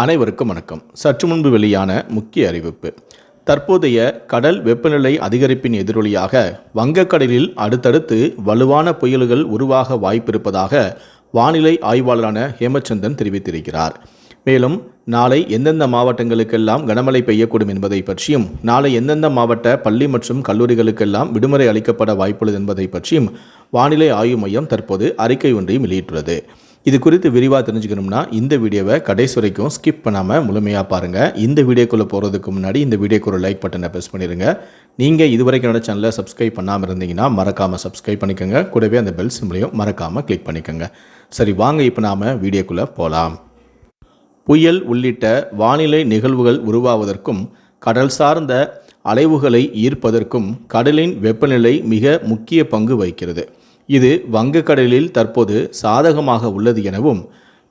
அனைவருக்கும் வணக்கம். சற்று முன்பு வெளியான முக்கிய அறிவிப்பு. தற்போதைய கடல் வெப்பநிலை அதிகரிப்பின் எதிரொலியாக வங்கக்கடலில் அடுத்தடுத்து வலுவான புயல்கள் உருவாக வாய்ப்பிருப்பதாக வானிலை ஆய்வாளரான ஹேமச்சந்திரன் தெரிவித்திருக்கிறார். மேலும் நாளை எந்தெந்த மாவட்டங்களுக்கெல்லாம் கனமழை பெய்யக்கூடும் என்பதை பற்றியும் நாளை எந்தெந்த மாவட்ட பள்ளி மற்றும் கல்லூரிகளுக்கெல்லாம் விடுமுறை அளிக்கப்பட வாய்ப்புள்ளது என்பதை பற்றியும் வானிலை ஆய்வு மையம் தற்போது அறிக்கை ஒன்றையும் வெளியிட்டுள்ளது. இது குறித்து விரிவாக தெரிஞ்சுக்கணும்னா இந்த வீடியோவை கடைசி வரைக்கும் ஸ்கிப் பண்ணாமல் முழுமையாக பாருங்கள் இந்த வீடியோக்குள்ளே போகிறதுக்கு முன்னாடி இந்த வீடியோக்கு ஒரு லைக் பட்டனை ப்ரெஸ் பண்ணிடுங்க நீங்கள் இதுவரைக்கும் என்னோட சேனலை சப்ஸ்கிரைப் பண்ணாமல் இருந்தீங்கன்னா மறக்காமல் சப்ஸ்கிரைப் பண்ணிக்கோங்க. கூடவே அந்த பெல் சிம்லையும் மறக்காமல் கிளிக் பண்ணிக்கோங்க. சரி வாங்க இப்போ நாம் வீடியோக்குள்ளே போகலாம் புயல் உள்ளிட்ட வானிலை நிகழ்வுகள் உருவாவதற்கும் கடல் சார்ந்த அலைவுகளை ஈர்ப்பதற்கும் கடலின் வெப்பநிலை மிக முக்கிய பங்கு வகிக்கிறது. இது வங்கக்கடலில் தற்போது சாதகமாக உள்ளது எனவும்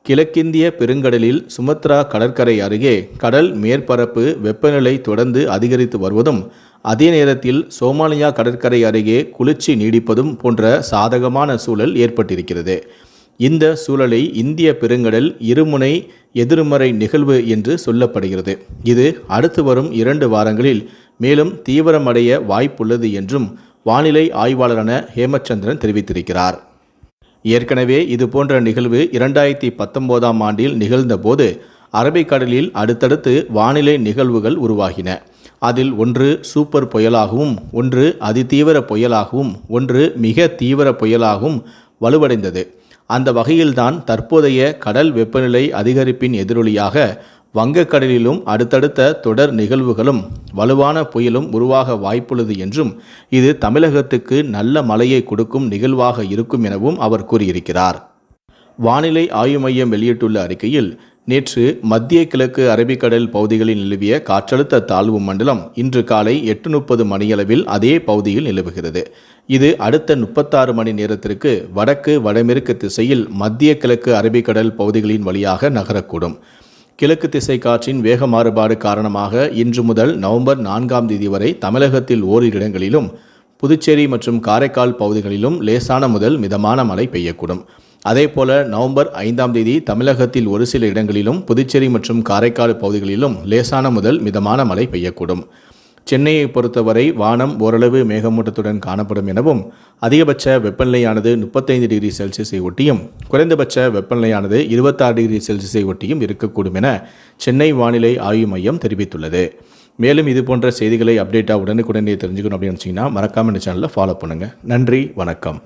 கிழக்கிந்திய பெருங்கடலில் சுமத்ரா கடற்கரை அருகே கடல் மேற்பரப்பு வெப்பநிலை தொடர்ந்து அதிகரித்து வருவதும் அதே நேரத்தில் சோமாலியா கடற்கரை அருகே குளிர்ச்சி நீடிப்பதும் போன்ற சாதகமான சூழல் ஏற்பட்டிருக்கிறது. இந்த சூழலை இந்திய பெருங்கடல் இருமுனை எதிர்மறை நிகழ்வு என்று சொல்லப்படுகிறது. இது அடுத்து வரும் இரண்டு வாரங்களில் மேலும் தீவிரமடைய வாய்ப்புள்ளது என்றும் வானிலை ஆய்வாளரான ஹேமச்சந்திரன் தெரிவித்திருக்கிறார். ஏற்கனவே இதுபோன்ற நிகழ்வு இரண்டாயிரத்தி பத்தொன்பதாம் ஆண்டில் நிகழ்ந்தபோது அரபிக்கடலில் அடுத்தடுத்து வானிலை நிகழ்வுகள் உருவாகின. அதில் ஒன்று சூப்பர் புயலாகவும் ஒன்று அதிதீவிர புயலாகவும் ஒன்று மிக தீவிர புயலாகவும் வலுவடைந்தது. அந்த வகையில்தான் தற்போதைய கடல் வெப்பநிலை அதிகரிப்பின் எதிரொலியாக வங்கக்கடலிலும் அடுத்தடுத்த தொடர் நிகழ்வுகளும் வலுவான புயலும் உருவாக வாய்ப்புள்ளது என்றும் இது தமிழகத்துக்கு நல்ல மழையை கொடுக்கும் நிகழ்வாக இருக்கும் எனவும் அவர் கூறியிருக்கிறார். வானிலை ஆய்வு மையம் வெளியிட்டுள்ள அறிக்கையில் நேற்று மத்திய கிழக்கு அரபிக்கடல் பகுதிகளில் நிலவிய காற்றழுத்த தாழ்வு மண்டலம் இன்று காலை எட்டு முப்பது மணியளவில் அதே பகுதியில் நிலவுகிறது. இது அடுத்த முப்பத்தாறு மணி நேரத்திற்கு வடக்கு வடமேற்கு திசையில் மத்திய கிழக்கு அரபிக்கடல் பகுதிகளின் வழியாக நகரக்கூடும். கிழக்கு திசை காற்றின் வேக மாறுபாடு காரணமாக இன்று முதல் நவம்பர் நான்காம் தேதி வரை தமிழகத்தில் ஓரிரு இடங்களிலும் புதுச்சேரி மற்றும் காரைக்கால் பகுதிகளிலும் லேசான முதல் மிதமான மழை பெய்யக்கூடும். அதேபோல நவம்பர் ஐந்தாம் தேதி தமிழகத்தில் ஒரு சில இடங்களிலும் புதுச்சேரி மற்றும் காரைக்கால் பகுதிகளிலும் லேசான முதல் மிதமான மழை பெய்யக்கூடும். சென்னையை பொறுத்தவரை வானம் ஓரளவு மேகமூட்டத்துடன் காணப்படும் எனவும் அதிகபட்ச வெப்பநிலையானது முப்பத்தைந்து டிகிரி செல்சியஸை ஒட்டியும் குறைந்தபட்ச வெப்பநிலையானது இருபத்தாறு டிகிரி செல்சியஸை ஒட்டியும் இருக்கக்கூடும் என சென்னை வானிலை ஆய்வு மையம் தெரிவித்துள்ளது. மேலும் இது போன்ற செய்திகளை அப்டேட்டாக உடனுக்குடனே தெரிஞ்சுக்கணும் அப்படின்னு நினச்சிங்கன்னா மறக்காமல் இந்த சேனலை ஃபாலோ பண்ணுங்கள் நன்றி வணக்கம்.